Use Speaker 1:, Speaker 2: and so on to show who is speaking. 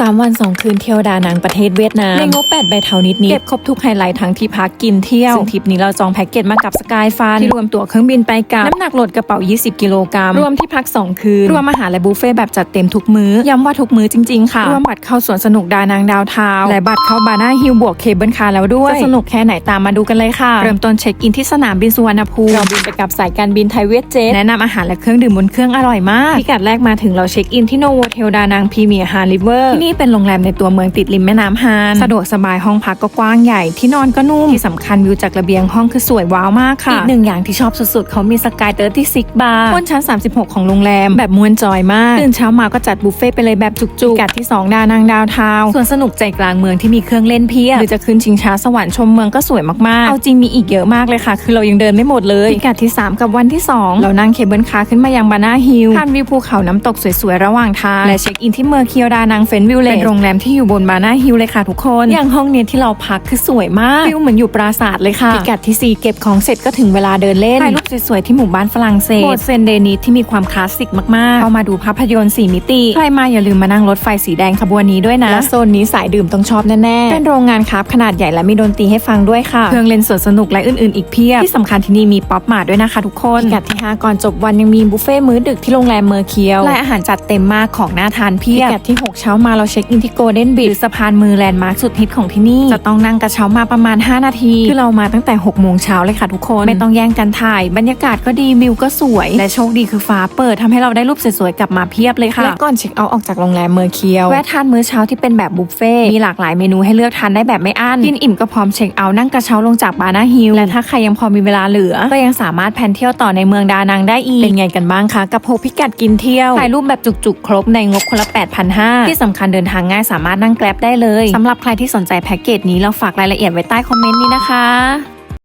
Speaker 1: 3 วัน 2 คืนเที่ยวดานังประเทศเวียดนามในงบ8ใบเทานิดนี้เก็บครบทุกไฮไลท์ทั้งที่พักกินเที่ยวซึ่งทริปนี้เราจองแพ็กเกจมากับสกายฟันที่รวมตั๋วเครื่องบินไปกลับน้ำหนักโหลดกระเป๋า 20 กิโลกรัมรวมที่พัก 2 คืน รวมอาหารและบุฟเฟ่ต์แบบจัดเต็มทุกมื้อย้ำว่าทุกมื้อจริง ๆ ค่ะ รวมบัตรเข้าสวนสนุกดานังดาวเทาวน์และบัตรเข้าบาร์น่าฮิลบวกเคเบิลคาร์แล้วด้วยจะสนุกแค่ไหนตามมาดูกันเลยค่ะเริ่มต้นเช็คอินที่สนามบินสุวรรณภูมิเราบินไปกับสายการบินไทยเวทเจ็ตแนะนำอาหารและเครื่องดื่มบนเครื่องอร่อยมากพิกัดแรกมาถึงเราเช็คอินที่โนโวเทลดานังพรีเมียร์ฮาร์ริเวอร์ที่นี่เป็นโรงแรมในตัวเมืองติดริมแม่น้ำฮานสะดวกสบายห้องพักก็กว้างใหญ่ที่นอนก็นุ่ม ที่สำคัญวิวจากระเบียงห้องคือสวยว้าวมากค่ะ อีกหนึ่งอย่างที่ชอบสุดๆ เขามีสกายเตอร์ที่ซิกบาร์บนชั้น 36 ของโรงแรม แบบมวนจอยมาก ตื่นเช้ามาก็จัดบุฟเฟ่ต์ไปเลยแบบจุกๆพิกัดที่ 2 ดานังดาวเทาวน์ส่วนสนุกใจกลางเมืองที่มีเครื่องเล่นเพียบหรือจะขึ้นชิงช้าสวรรค์ชมเมืองก็สวยมากๆเอาจริงมีอีกเยอะมากเลยค่ะ คือเรายังเดินไม่หมดเลยพิกัดที่ 3 กับวันที่ 2 เรานั่งเคเบิลคาร์ขึ้นมายังบานาฮิลผ่านวิวภูเขาน้ำตกสวยๆระหว่างทางและเช็คอินที่เมืองเคียวดานังเฟนวิลเลจเป็นโรงแรมที่อยู่บนบานาฮิลเลยค่ะทุกคน อย่างห้องเนี้ยที่เราพักคือสวยมากฟิลเหมือนอยู่ปราสาทเลยค่ะพิกัดที่ 4 เก็บของเสร็จก็ถึงเวลาเดินเล่นถ่ายรูปสวยๆที่หมู่บ้านฝรั่งเศสโบสถ์เซนเดนิสที่มีความคลาสสิกมากๆเข้ามาดูภาพยนตร์4มิติใครมาอย่าลืมมานั่งรถไฟสีแดงขบวนนี้ด้วยนะและโซนนี้สายดื่มต้องชอบแน่ๆเป็นโรงงานครับขนาดใหญ่และมีดนตรีให้ฟังด้วยค่ะเครื่องเล่นสวนสนุกและอื่นๆอีกเพียบที่สำคัญที่นี่มีป๊อปมาร์ทด้วยนะคะทุกคนพิกัดที่5ก่อนจบวันยังมีบุฟเฟ่ต์มื้อดึกที่โรงแรมเมอร์เคียวและอาหารจัดเต็มมากของน่าทานเพียบพิกัดที่ 6 เช้ามาเราเช็คอินที่โกลเด้นบีชสะพานมือแลนด์มาร์คสุดฮิตของที่นี่ จะต้องนั่งกระเช้ามาประมาณ 5 นาที คือเรามาตั้งแต่ 6 โมงเช้าเลยค่ะทุกคน ไม่ต้องแย่งกันถ่าย บรรยากาศก็ดีวิวก็สวย และโชคดีคือฟ้าเปิดทำให้เราได้รูปสวยๆกลับมาเพียบเลยค่ะและก่อนเช็คเอาท์ออกจากโรงแรมเมอร์เคียวแวะทานมื้อเช้าที่เป็นแบบบุฟเฟ่ต์มีหลากหลายเมนูให้เลือกทานได้แบบไม่อั้นกินอิ่มก็พร้อมเช็คเอาท์นั่งกระเช้าลงจากบานาฮิลและถ้าใครยังพอมีเวลาเหลือ ก็ยังสามารถแพลนเที่ยวต่อในเมืองดานังได้อีกเป็นไงกันบ้างคะกับโพพิกัดกินเที่ยวถ่ายรูปแบบจุกๆ ครบในงบคนละ8,500ที่สำคัญเดินทางง่ายสามารถนั่งแกลบได้เลยสำหรับใครที่สนใจแพ็กเกจนี้เราฝากรายละเอียดไว้ใต้คอมเมนต์นี้นะคะ